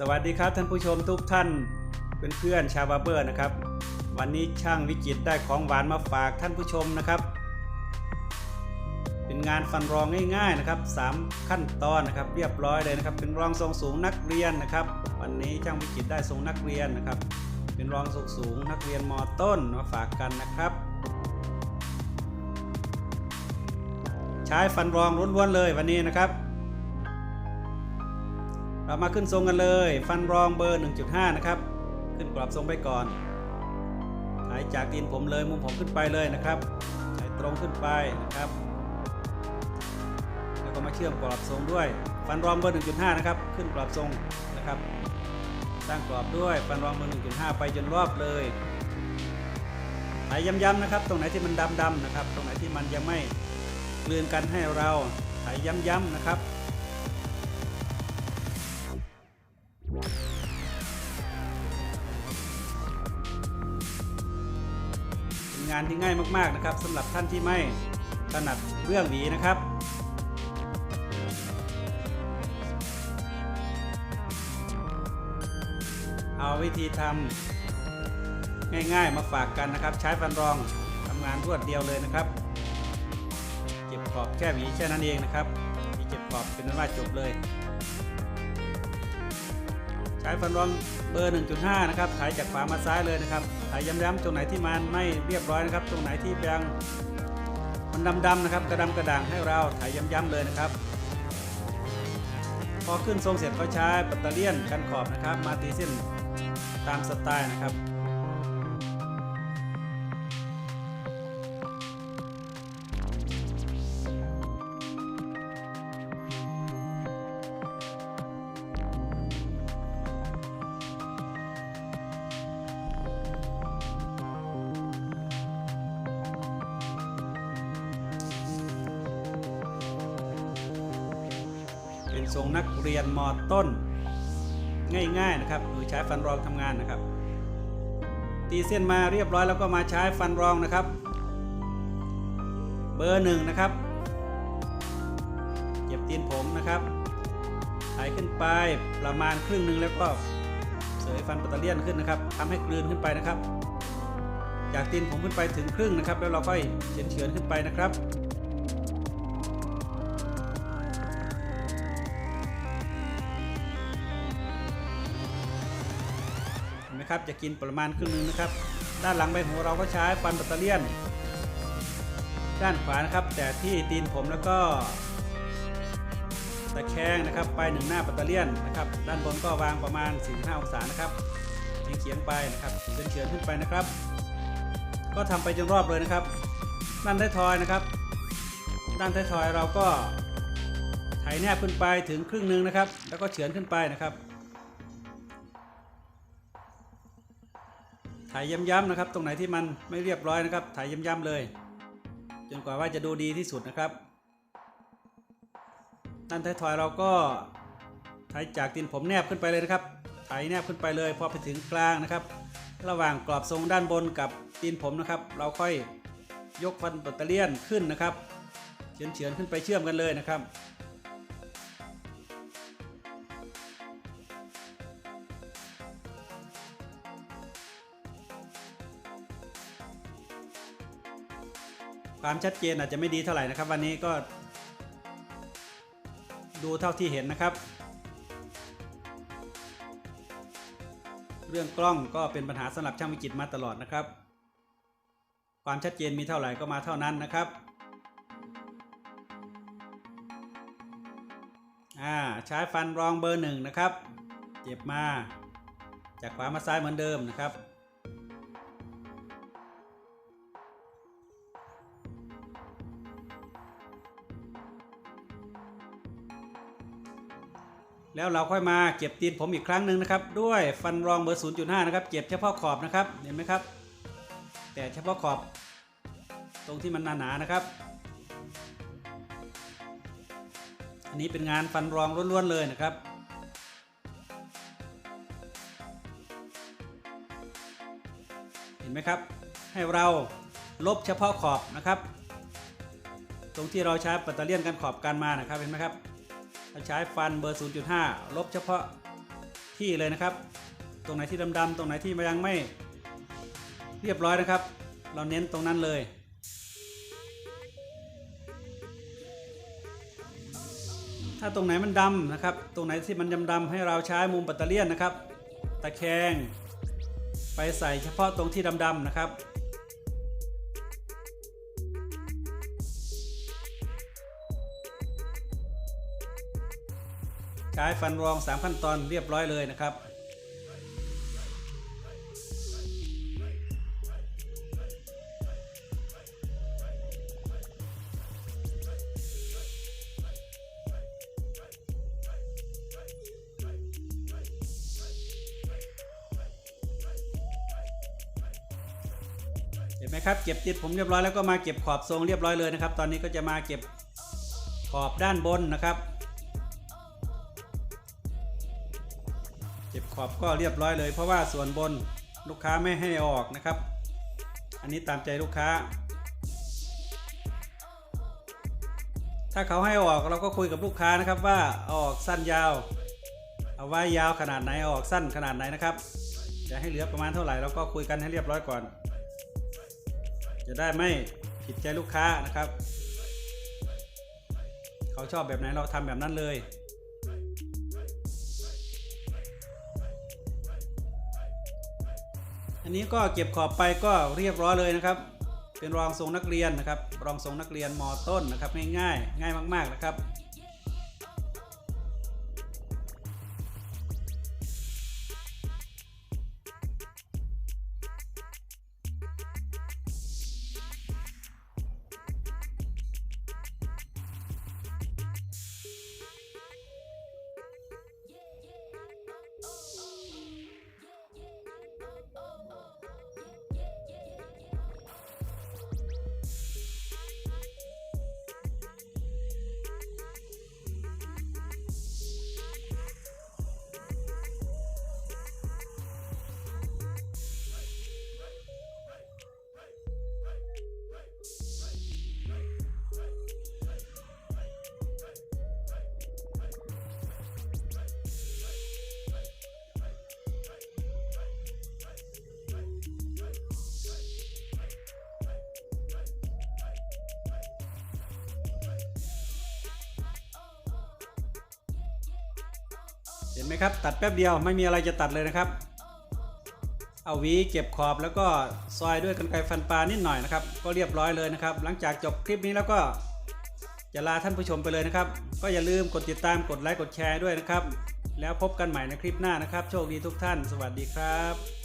สวัสดีครับท่านผู้ชมทุกท่านเนเพื่อนๆชาวบาเบอร์นะครับ วันนี้ช่างวิจิตได้ของหวานมาฝากท่านผู้ชมนะครับ เป็นงานฟันรองง่ายๆนะครับสามขั้นตอนนะครับ เรียบร้อยเลยนะครับ เป็นรองทรงสูงนักเรียนนะครับ วันนี้ช่างวิจิตได้ทรงนักเรียนนะครับ เป็นรองทรงสูงนักเรียนมต้นมาฝากกันนะครับ ใช้ฟันรองล้วนๆเลยวันนี้นะครับ เรามาขึ้นทรงกันเลย ฟันรองเบอร์ 1.5 นะครับ ขึ้นกรอบทรงไปก่อนถ่ายจากตีนผมเลยมุมผมขึ้นไปเลยนะครับถ่ายตรงขึ้นไปนะครับ แล้วก็มาเชื่อมกรอบทรงด้วย ฟันรองเบอร์ 1.5 นะครับ ขึ้นกรอบทรงนะครับสร้างกรอบด้วย ฟันรองเบอร์ 1.5 ไปจนรอบเลยถ่ายย้ำๆนะครับ ตรงไหนที่มันดำๆนะครับ ตรงไหนที่มันยังไม่กลืนกันให้เราถ่ายย้ำๆนะครับ งานที่ง่ายมากๆนะครับสำหรับท่านที่ไม่ถนัดเรื่องหวีนะครับเอาวิธีทำง่ายๆมาฝากกันนะครับ ใช้ฟันรองทำงานรวดเดียวเลยนะครับ เก็บขอบแค่หวีแค่นั้นเองนะครับมีเก็บขอบเป็นนั้นว่าจบเลย ใช้ฟันรอง เบอร์ 1.5 นะครับถ่ายจากขวามาซ้ายเลยนะครับถ่ายย้ำๆตรงไหนที่มันไม่เรียบร้อยนะครับ ตรงไหนที่แบงมันดำๆนะครับ กระดำกระด่างให้เราถ่ายย้ำๆเลยนะครับ พอขึ้นทรงเสร็จก็ใช้ปัตเตอร์เลียนกันขอบนะครับ มาตีเส้นตามสไตล์นะครับ เป็นทรงนักเรียนมต้น ง่ายๆนะครับโดยใช้ฟันรองทำงานนะครับ ตีเส้นมาเรียบร้อยแล้วก็มาใช้ฟันรองนะครับ เบอร์หนึ่งนะครับเก็บตีนผมนะครับถ่ายขึ้นไปประมาณครึ่งหนึ่งแล้วก็เสยฟันปัตเตอร์เลียนขึ้นนะครับทำให้กลืนขึ้นไปนะครับ จากตีนผมขึ้นไปถึงครึ่งนะครับ แล้วเราค่อยเฉือนเฉือนขึ้นไปนะครับ นไหมครับ จะกินประมาณครึ่งนึงนะครับ ด้านหลังใบหูเราก็ใช้ฟันแบตเตอเลียน ด้านขวานะครับ แต่ที่ตีนผมแล้วก็ตะแคงนะครับ ไปหนึ่งหน้าแบตเตอเลียนนะครับ ด้านบนก็วางประมาณ 45 องศานะครับเฉียงไปนะครับเฉือนขึ้นไปนะครับ ก็ทำไปจนรอบเลยนะครับด้านท้ายทอยนะครับ ด้านท้ายทอยเราก็ไถแนบขึ้นไปถึงครึ่งนึงนะครับ แล้วก็เฉือนขึ้นไปนะครับ ถ่ายย้ำๆนะครับ ตรงไหนที่มันไม่เรียบร้อยนะครับ ถ่ายย้ำๆเลย จนกว่าว่าจะดูดีที่สุดนะครับด้านท้ายทอยเราก็ถ่ายจากตีนผมแนบขึ้นไปเลยนะครับถ่ายแนบขึ้นไปเลยพอไปถึงกลางนะครับ ระหว่างกรอบทรงด้านบนกับตีนผมนะครับ เราค่อยยกฟันแบตเตอเลียนขึ้นนะครับเฉือนเฉือนๆขึ้นไปเชื่อมกันเลยนะครับ ความชัดเจนอาจจะไม่ดีเท่าไหร่นะครับ วันนี้ก็ ดูเท่าที่เห็นนะครับ เรื่องกล้องก็เป็นปัญหาสำหรับช่างวิจิตมาตลอดนะครับ ความชัดเจนมีเท่าไหร่ก็มาเท่านั้นนะครับอ่าใช้ฟันรองเบอร์หนึ่งนะครับ เจ็บมา จากขวามาซ้ายเหมือนเดิมนะครับ แล้วเราค่อยมาเก็บตีนผมอีกครั้งหนึ่งนะครับ ด้วยฟันรองเบอร์ 0.5 นะครับ เก็บเฉพาะขอบนะครับ เห็นไหมครับ แต่เฉพาะขอบ ตรงที่มันหนาๆนะครับ อันนี้เป็นงานฟันรองล้วนๆเลยนะครับเห็นไหมครับให้เราลบเฉพาะขอบนะครับ ตรงที่เราใช้ปัตเตอร์เลียนกันขอบกันมานะครับเห็นไหมครับ เราใช้ฟันเบอร์ 0.5 ลบเฉพาะที่เลยนะครับ ตรงไหนที่ดำๆตรงไหนที่ยังไม่เรียบร้อยนะครับ เราเน้นตรงนั้นเลยถ้าตรงไหนมันดำนะครับ ตรงไหนที่มันดำๆให้เราใช้มุมปัตเตอร์เลียนนะครับ ตะแคง ไปใส่เฉพาะตรงที่ดำๆนะครับ ใช้ฟันรอง 3 ขั้นตอนเรียบร้อยเลยนะครับ เห็นไหมครับเก็บติดผมเรียบร้อยแล้วก็มาเก็บขอบทรงเรียบร้อยเลยนะครับ ตอนนี้ก็จะมาเก็บขอบด้านบนนะครับ บขอบก็เรียบร้อยเลย เพราะว่าส่วนบนลูกค้าไม่ให้ออกนะครับ อันนี้ตามใจลูกค้า ถ้าเขาให้ออกเราก็คุยกับลูกค้านะครับว่าออกสั้นยาว เอาไว้ยาวขนาดไหนอออกสั้นขนาดไหนนะครับจะให้เหลือประมาณเท่าไหร่เราก็คุยกันให้เรียบร้อยก่อน จะได้ไม่ผิดใจลูกค้านะครับ เขาชอบแบบไหนเราทำแบบนั้นเลย อันนี้ก็เก็บขอบไปก็เรียบร้อยเลยนะครับ เป็นรองทรงนักเรียนนะครับ รองทรงนักเรียนมต้นนะครับง่ายๆ ง่ายมากๆนะครับ ห็นไหมครับ ตัดแป๊บเดียวไม่มีอะไรจะตัดเลยนะครับ เอาวีเก็บขอบแล้วก็ซอยด้วยกรรไกรฟันปลานิดหน่อยนะครับ ก็เรียบร้อยเลยนะครับ หลังจากจบคลิปนี้แล้วก็จะลาท่านผู้ชมไปเลยนะครับ ก็อย่าลืมกดติดตามกดไลค์กดแชร์ด้วยนะครับ แล้วพบกันใหม่ในคลิปหน้านะครับ โชคดีทุกท่าน สวัสดีครับ